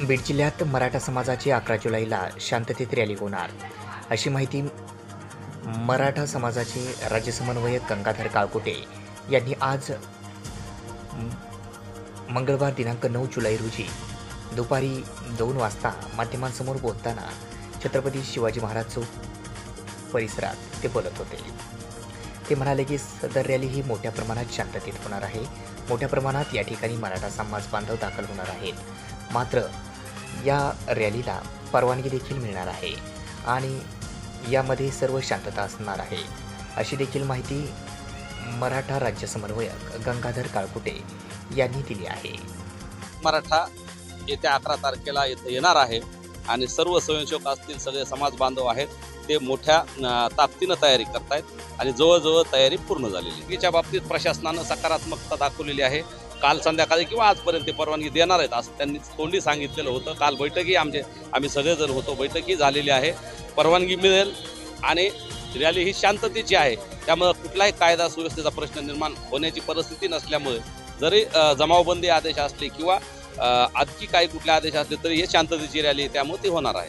बीड जिल्ह्यात मराठा समाजाची अकरा जुलैला शांततेत रॅली होणार. अशी माहिती मराठा समाजाचे राज्य समन्वयक गंगाधर काळकुटे यांनी आज मंगळवार दिनांक नऊ जुलै रोजी दुपारी दोन वाजता माध्यमांसमोर बोलताना छत्रपती शिवाजी महाराज चौक परिसरात ते बोलत होते. ते म्हणाले की सदर रॅली ही मोठ्या प्रमाणात शांततेत होणार आहे. मोठ्या प्रमाणात या ठिकाणी मराठा समाज बांधव दाखल होणार आहेत. मात्र या रॅलीला परवानगी देखील मिळणार आहे आणि यामध्ये सर्व शांतता असणार आहे. अशी देखील माहिती मराठा राज्य समन्वयक गंगाधर काळकुटे यांनी दिली आहे. मराठा येत्या अकरा तारखेला इथं येणार आहे आणि सर्व स्वयंसेवक असतील सगळे समाज बांधव आहेत ते मोठ्या ताकदीनं तयारी करतायत आणि जवळजवळ तयारी पूर्ण झालेली याच्या बाबतीत प्रशासनानं सकारात्मकता दाखवलेली आहे. काल संध्याकाळी किंवा आजपर्यंत ते परवानगी देणार आहेत असं त्यांनी तोंडी सांगितलेलं होतं. काल बैठकी आमचे आम्ही सगळेजण होतो. बैठकी झालेली आहे. परवानगी मिळेल आणि रॅली ही शांततेची आहे. त्यामुळं कुठलाही कायदा सुव्यवस्थेचा प्रश्न निर्माण होण्याची परिस्थिती नसल्यामुळे जरी जमावबंदी आदेश असले किंवा आणखी काही कुठले आदेश असले तरी हे शांततेची रॅली आहे. त्यामुळे ती होणार आहे.